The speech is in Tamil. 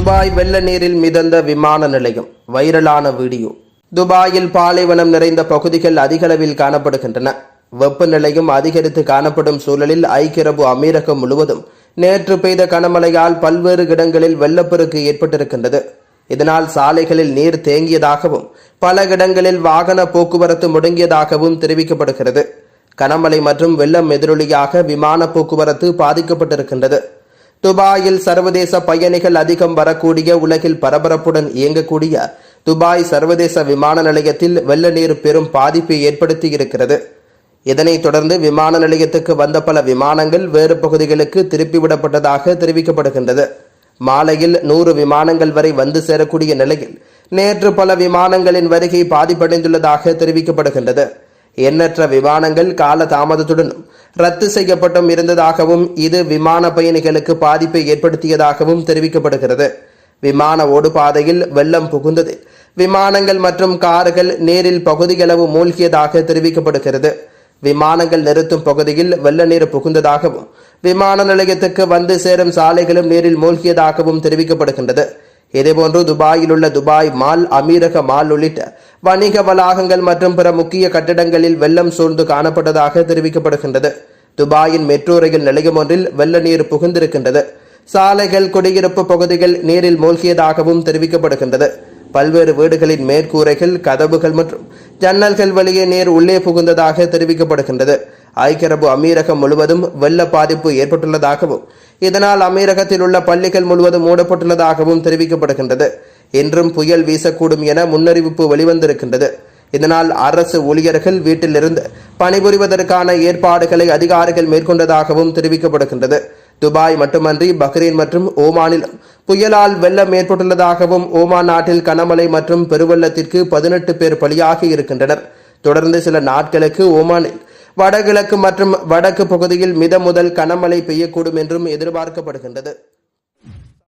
துபாய் வெள்ள நீரில் மிதந்த விமான நிலையம் வைரலான வீடியோ. துபாயில் பாலைவனம் நிறைந்த பகுதிகள் அதிகளவில் காணப்படுகின்றன. வெப்பநிலையும் அதிகரித்து காணப்படும் சூழலில் ஐக்கிய அரபு அமீரகம் முழுவதும் நேற்று பெய்த கனமழையால் பல்வேறு இடங்களில் வெள்ளப்பெருக்கு ஏற்பட்டிருக்கின்றது. இதனால் சாலைகளில் நீர் தேங்கியதாகவும் பல இடங்களில் வாகன போக்குவரத்து முடங்கியதாகவும் தெரிவிக்கப்படுகிறது. கனமழை மற்றும் வெள்ளம் எதிரொலியாக விமான போக்குவரத்து பாதிக்கப்பட்டிருக்கின்றது. துபாயில் சர்வதேச பயணிகள் அதிகம் வரக்கூடிய உலகில் பரபரப்புடன் இயங்கக்கூடிய துபாய் சர்வதேச விமான நிலையத்தில் வெள்ள நீர் பெரும் பாதிப்பை ஏற்படுத்தி இருக்கிறது இதனைத் தொடர்ந்து விமான நிலையத்துக்கு வந்த பல விமானங்கள் வேறு பகுதிகளுக்கு திருப்பிவிடப்பட்டதாக தெரிவிக்கப்படுகின்றது. மாலையில் நூறு விமானங்கள் வரை வந்து சேரக்கூடிய நிலையில் நேற்று பல விமானங்களின் வருகை பாதிப்படைந்துள்ளதாக தெரிவிக்கப்படுகின்றது. எண்ணற்ற விமானங்கள் கால தாமதத்துடனும் ரத்து செய்யப்பட்டும் இருந்ததாகவும் இது விமான பயணிகளுக்கு பாதிப்பை ஏற்படுத்தியதாகவும் தெரிவிக்கப்படுகிறது. விமான ஓடுபாதையில் வெள்ளம் புகுந்தது. விமானங்கள் மற்றும் கார்கள் நேரில் பகுதியளவு மூழ்கியதாக தெரிவிக்கப்படுகிறது. விமானங்கள் நிறுத்தும் பகுதியில் வெள்ள நீர் புகுந்ததாகவும் விமான நிலையத்துக்கு வந்து சேரும் சாலைகளும் நீரில் மூழ்கியதாகவும் தெரிவிக்கப்படுகின்றது. இதேபோன்று துபாயில் உள்ள துபாய் மால் அமீரக மால் உள்ளிட்ட வணிக வளாகங்கள் மற்றும் பிற முக்கிய கட்டிடங்களில் வெள்ளம் சூழ்ந்து காணப்பட்டதாக தெரிவிக்கப்படுகின்றது. துபாயின் மெட்ரோ ரயில் நிலையம் ஒன்றில் வெள்ள நீர் புகுந்திருக்கின்றது. சாலைகள் குடியிருப்பு பகுதிகள் நீரில் மூழ்கியதாகவும் தெரிவிக்கப்படுகின்றது. பல்வேறு வீடுகளின் மேற்கூரைகள் கதவுகள் மற்றும் ஜன்னல்கள் வழியே நீர் உள்ளே புகுந்ததாக தெரிவிக்கப்படுகின்றது. ஐக்கிய அரபு அமீரகம் முழுவதும் வெள்ள பாதிப்பு ஏற்பட்டுள்ளதாகவும் இதனால் அமீரகத்தில் உள்ள பள்ளிகள் முழுவதும் மூடப்பட்டுள்ளதாகவும் தெரிவிக்கப்படுகின்றது. இன்றும் புயல் வீசக்கூடும் என முன்னறிவிப்பு வெளிவந்திருக்கின்றது. இதனால் அரசு ஊழியர்கள் வீட்டிலிருந்து பணிபுரிவதற்கான ஏற்பாடுகளை அதிகாரிகள் மேற்கொண்டதாகவும் தெரிவிக்கப்படுகின்றது. துபாய் மட்டுமன்றி பஹ்ரைன் மற்றும் ஓமானில் புயலால் வெள்ளம் ஏற்பட்டுள்ளதாகவும் ஓமான் நாட்டில் கனமழை மற்றும் பெருவெள்ளத்திற்கு பதினெட்டு பேர் பலியாகி இருக்கின்றனர். தொடர்ந்து சில நாட்களுக்கு ஓமானில் வடகிழக்கு மற்றும் வடக்கு பகுதியில் மித முதல் கனமழை பெய்யக்கூடும் என்றும் எதிர்பார்க்கப்படுகின்றது.